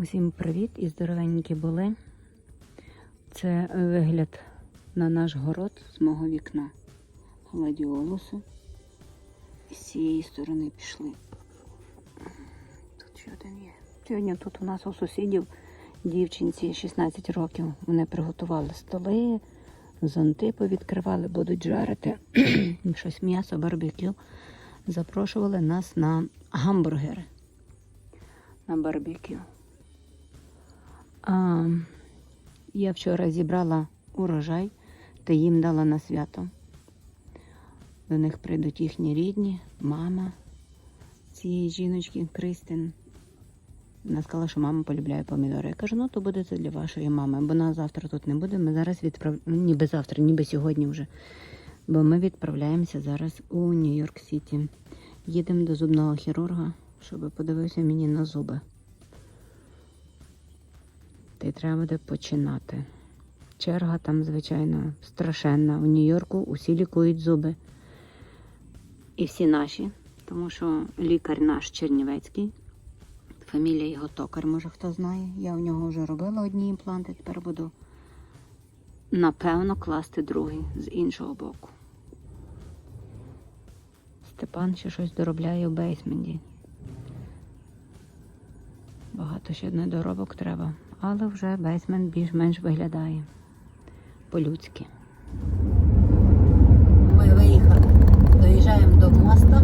Усім привіт і здоровенькі були. Це вигляд на наш город з мого вікна. Гладіолусу. І з цієї сторони пішли. Тут ще один є. Сьогодні тут у нас у сусідів дівчинці 16 років. Вони приготували столи, зонти повідкривали, будуть жарити щось м'ясо, барбекю. Запрошували нас на гамбургери. На барбекю. А, я вчора зібрала урожай та їм дала на свято. До них прийдуть їхні рідні, мама цієї жіночки Кристин. Вона сказала, що мама полюбляє помідори. Я кажу, ну то буде це для вашої мами, бо нас завтра тут не буде. Ми зараз відправляємо, ніби завтра, ніби сьогодні вже. Бо ми відправляємося зараз у Нью-Йорк Сіті. Їдемо до зубного хірурга, щоб подивився мені на зуби. Та й треба буде починати. Черга там, звичайно, страшенна. У Нью-Йорку усі лікують зуби. І всі наші, тому що лікар наш Чернівецький. Фамілія його токар, може хто знає. Я у нього вже робила одні імпланти, тепер буду напевно класти другий з іншого боку. Степан ще щось доробляє в бейсменті. Багато ще недоробок треба, але вже бейсмент більш-менш виглядає по-людськи. Ми виїхали. Доїжджаємо до моста,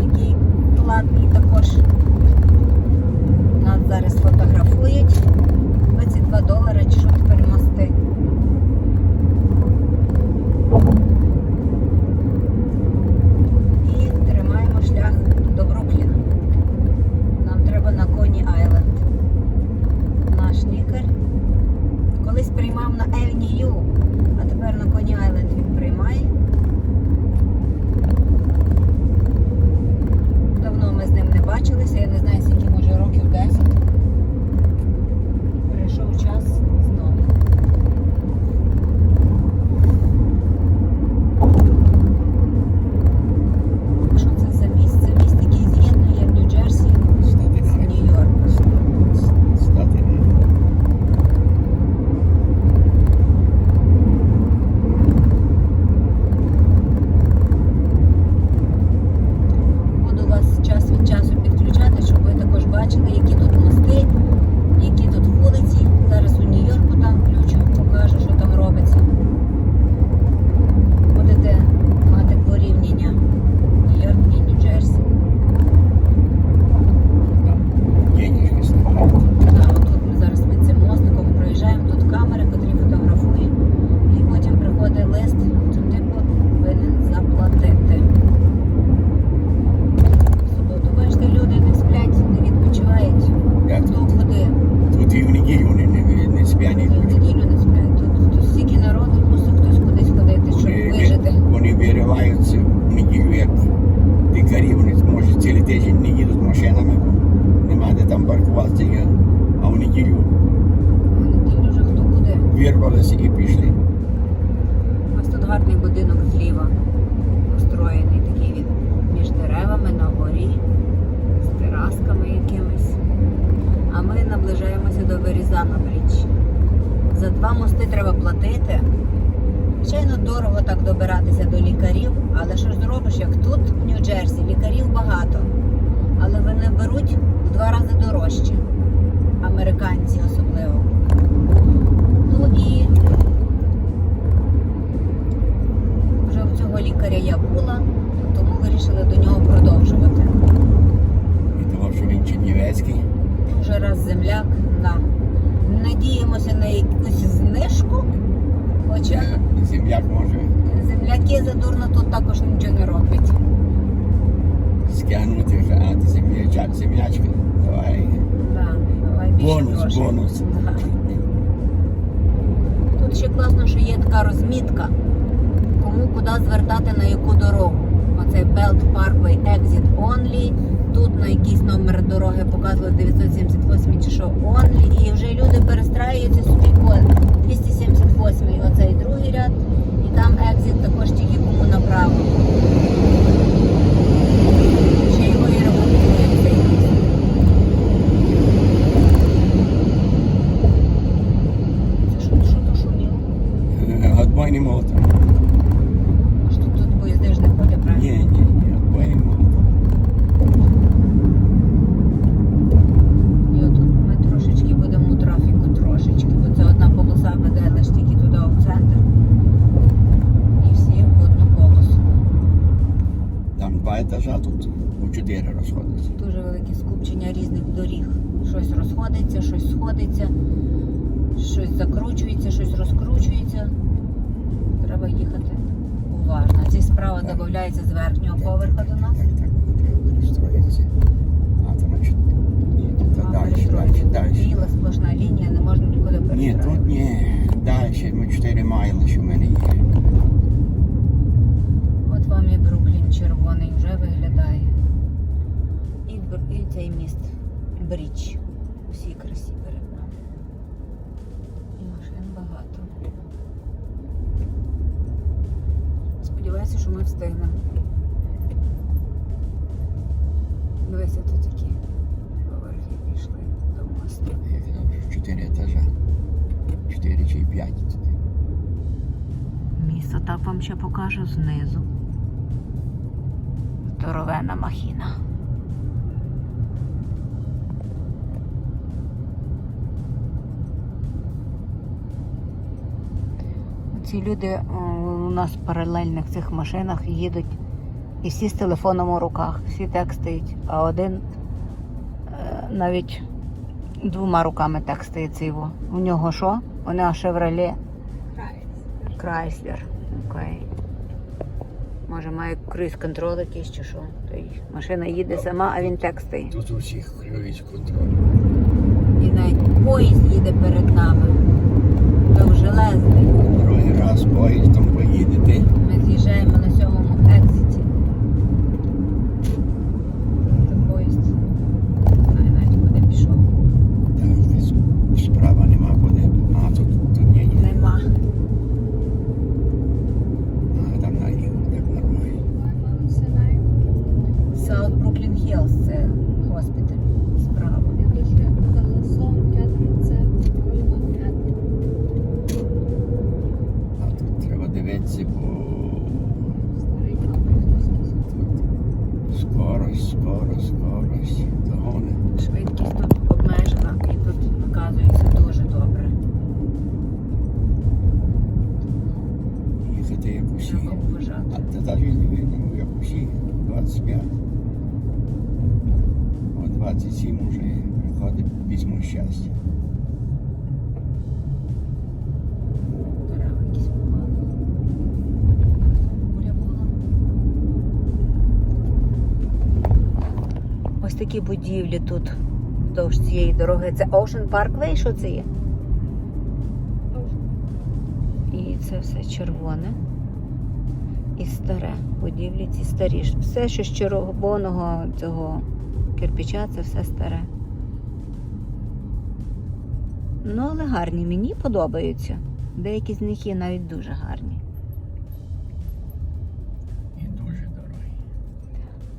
який платний також. Нас зараз фотографують. 22 долари, чи що але що ж зробиш, як тут, в Нью-Джерсі, лікарів багато. Але вони беруть в два рази дорожче. Американці особливо. Ну і вже у цього лікаря я була, тому вирішили до нього продовжувати. І того, що він Чернівецький. Вже раз земляк, да. Надіємося на якусь знижку, хоча Е, Земляк може земляки задурно тут також нічого не роблять. скягнути вже, а ти землячка. Давай. Да, давай Бонус, бонус. Да. Тут ще класно, що є така розмітка, кому куди звертати на яку дорогу. Оцей Belt Parkway Exit Only. Тут на якийсь номер дороги показують 978 чи що Only. І вже люди перестраюються по 278 оцей другий ряд. Там екзит також тільки кому направо. Ще його і ремонтують цей міст. різних доріг. Щось розходиться, щось сходиться, щось закручується, щось розкручується. Треба їхати уважно. Ці справа додається з верхнього поверха до нас. Далі. Біла сплошна лінія, не можна нікуди Ні, тут ні. Далі, ми 4 майли, що в мене є. От вам і Бруклін червоний вже виглядає. І, і цей міст Брідж. Всі красі перед нами. І машин багато. Сподіваюся, що ми встигнемо. Дивися, тут такі поверхи пішли до мосту. 4 етажа. 4 чи 5 тут. Місто так вам ще покажу знизу. Здоровена махіна. Ці люди у нас в паралельних цих машинах їдуть і всі з телефоном у руках, всі текстують, а один е, навіть двома руками текстує циво. У нього що? У нього Chevrolet Крайслер. Окей. Може має круїз контроль якийсь чи що. То машина їде сама, а він текстує. Тут у всіх круїз контроль. І навіть поїзд їде перед нами. Довжелезний. Раз поїздом поїдете. Ми з'їжджаємо на сьомому екзиті. Це поїзд. Не знаю навіть куди пішов. Так, десь справа нема куди. А, тут, тут ні, ні. Нема. А, там наліво, так нормально. South Brooklyn Hills це госпіталь. Справа. А тут треба дивитися, бо тут скорость, скорость, скорость. Догони. Швидкість тут обмежена і тут наказується дуже добре. Їхати як усі. Треба вважати. А та навіть не видно, як усі. 25. О 27 вже приходить, візьму щастя. Ось такі будівлі тут вздовж цієї дороги. Це Ocean Parkway, що це є? І це все червоне. І старе. Будівлі ці старі. Все, що з червоного цього кирпича, це все старе. Ну, але гарні, мені подобаються. Деякі з них є навіть дуже гарні. І дуже дорогий.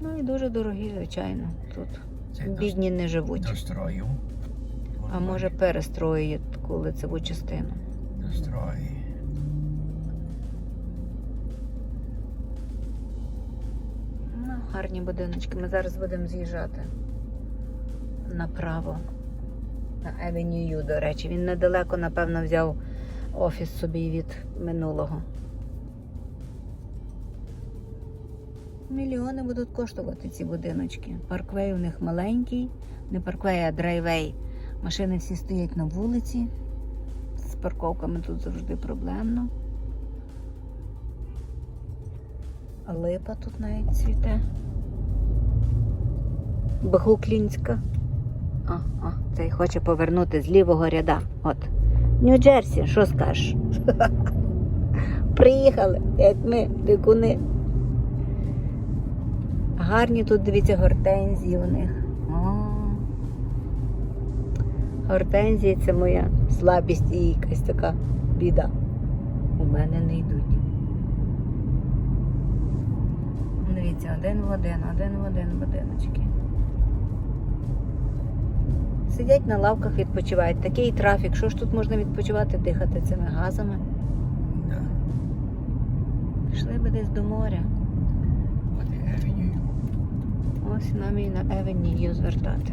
Ну і дуже дорогі, звичайно. Тут Це до, бідні не живуть. до строю. А може перестроюють таку лицеву частину. До гарні будиночки. Ми зараз будемо з'їжджати направо. На U, до речі. Він недалеко, напевно, взяв офіс собі від минулого. Мільйони будуть коштувати ці будиночки. Парквей у них маленький, не парквей, а драйвей. Машини всі стоять на вулиці. З парковками тут завжди проблемно. Липа тут навіть цвіте. Бахуклінська. А, а, цей хоче повернути з лівого ряда. От. Нью-Джерсі, що скажеш? Приїхали, як ми, дикуни. Гарні тут, дивіться, гортензії у них. О. Гортензії це моя слабість і якась така біда. У мене не йдуть. Дивіться, один в один, один в один будиночки. Сидять на лавках, відпочивають. Такий трафік. Що ж тут можна відпочивати, дихати цими газами? Пішли би десь до моря. Ось нам і на Евенію звертати.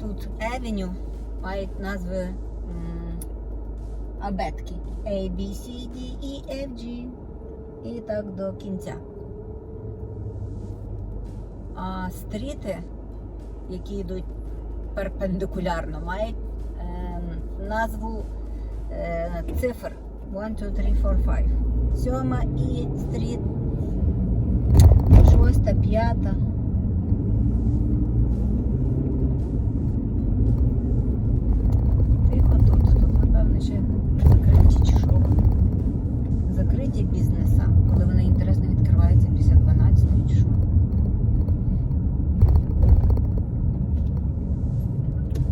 Тут Евеню мають назви абетки. A, B, C, D, E, F, G. І так до кінця. А стріти, які йдуть перпендикулярно, мають е, назву е, цифр 1, 2, 3, 4, 5. Сьома і стріт, шоста, п'ята. Тихо тут. Тут, напевно, ще закриті чи що. Закриті бізнеса, коли вони інтересно відкриваються після 12 чи що.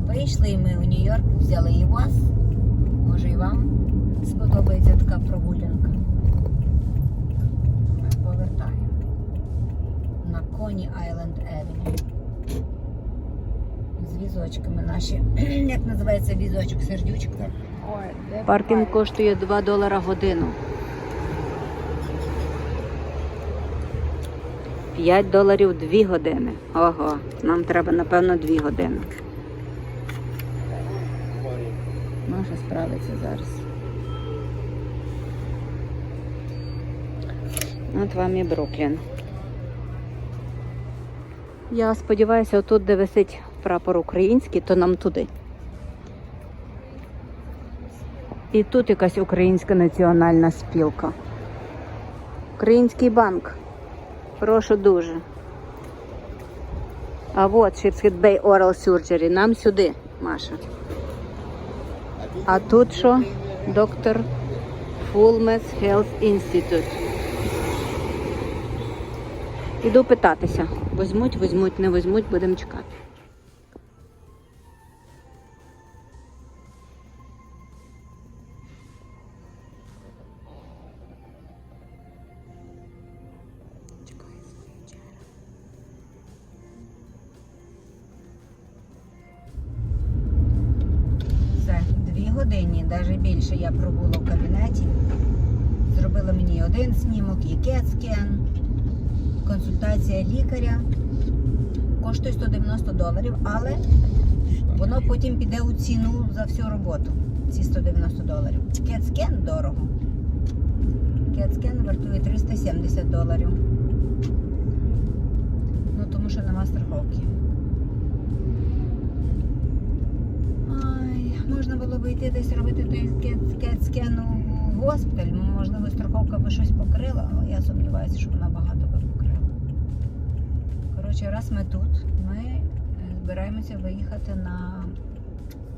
Вийшли ми у Нью-Йорк, взяли і вас. Може і вам сподобається така прогулянка. Ми повертаємо на Коні Айленд Евеню. З візочками наші. Як називається візочок? Сердючка? Паркінг коштує 2 долара годину. 5 доларів 2 години. Ого, нам треба, напевно, 2 години. Маша справиться зараз. От вам і Бруклін. Я сподіваюся, отут, де висить прапор український, то нам туди. І тут якась українська національна спілка. Український банк. Прошу дуже. А от Шипсхід Bay Oral Surgery. Нам сюди, Маша. А тут що? Доктор Фулмес Health Institute. Іду питатися. Возьмуть, візьмуть, не візьмуть, будемо чекати. За всю роботу. Ці 190 доларів. Кетскен дорого. Кетскен вартує 370 доларів. Ну тому що нема страховки. Ай, можна було б йти десь робити той кет- кет-скен у госпіталь. Можливо, страховка би щось покрила, але я сумніваюся, що вона багато би покрила. Коротше, раз ми тут, ми збираємося виїхати на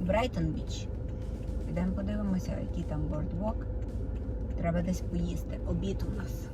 Брайтон Біч. Підемо подивимося, який там бордвок. Треба десь поїсти. Обід у нас.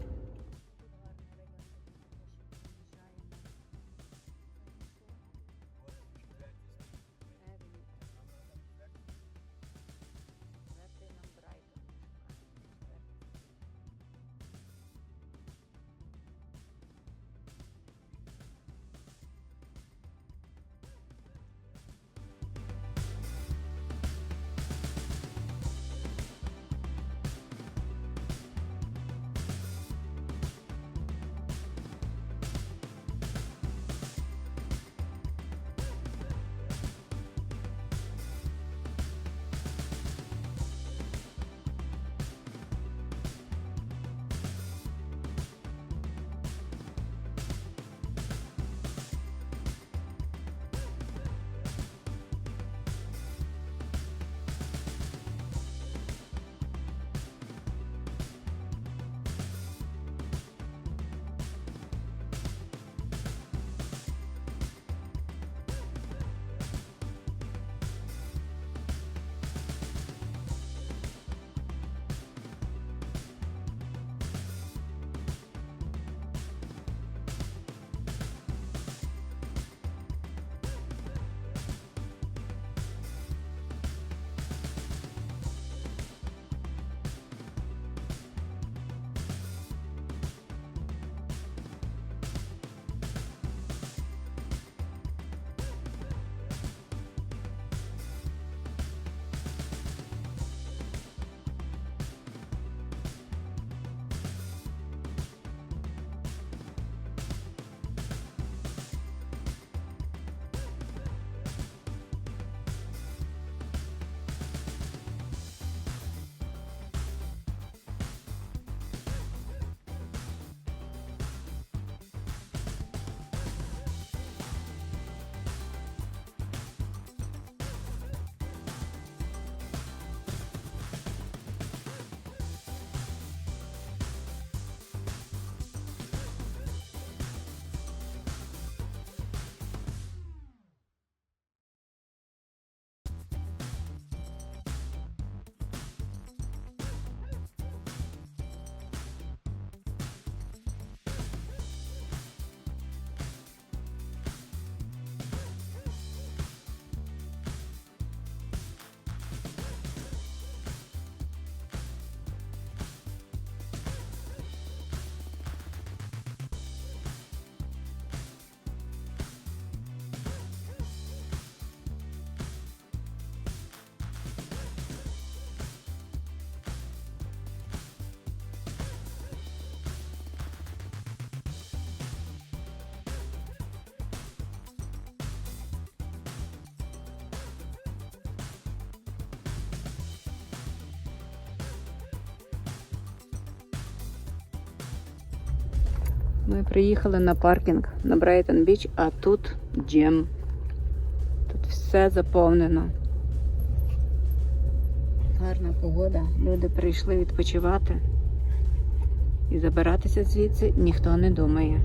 Ми приїхали на паркінг на Брейтон Біч, а тут джем. Тут все заповнено. Гарна погода. Люди прийшли відпочивати. І забиратися звідси ніхто не думає.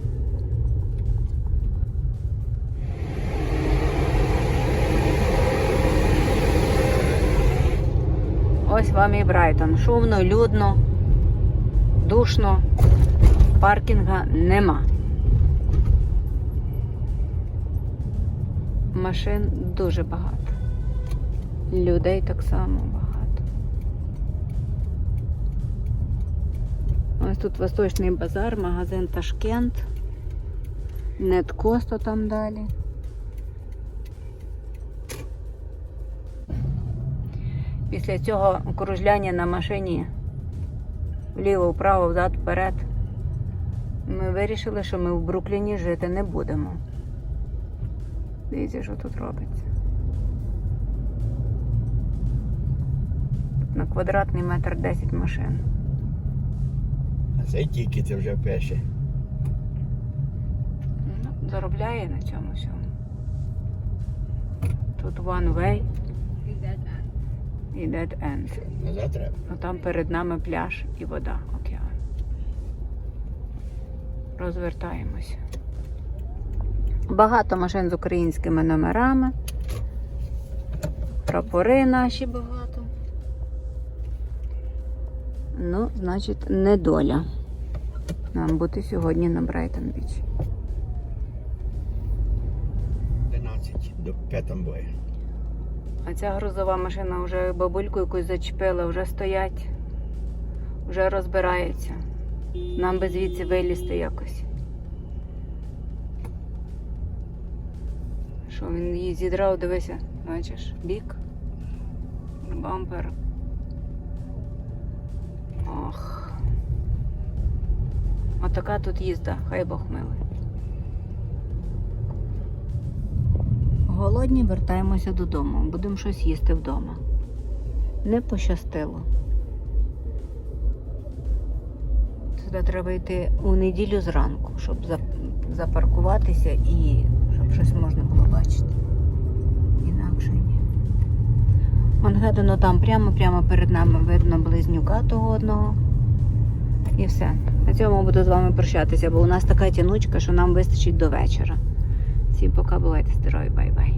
Ось вам і Брайтон. Шумно, людно, душно, паркінга нема. Машин дуже багато. Людей так само багато. Ось тут Восточний базар, магазин Ташкент, Неткосто там далі. Після цього кружляння на машині вліво, вправо, взад, вперед. Ми вирішили, що ми в Брукліні жити не будемо. Дивіться, що тут робиться. Тут на квадратний метр 10 машин. А це тільки це вже перше. Ну, заробляє на цьому всьому. Тут one way і dead end. Назад треба. Ну там перед нами пляж і вода. Розвертаємося. Багато машин з українськими номерами. Прапори наші багато. Ну, значить, недоля. Нам бути сьогодні на Брайтон Біч. 11 до Петамбоя. А ця грузова машина вже бабульку якусь зачепила, вже стоять, вже розбирається. Нам би звідси вилізти якось. Що він її зідрав, дивися, бачиш, бік, бампер. Ох. Отака тут їзда, хай Бог милий. Голодні вертаємося додому, будемо щось їсти вдома. Не пощастило. Сюди треба йти у неділю зранку, щоб запаркуватися і щоб щось можна було бачити. Інакше ні. Мангеттену там прямо-прямо перед нами видно близнюка того одного. І все. На цьому буду з вами прощатися, бо у нас така тянучка, що нам вистачить до вечора. Всім пока, бувайте здорові, бай-бай.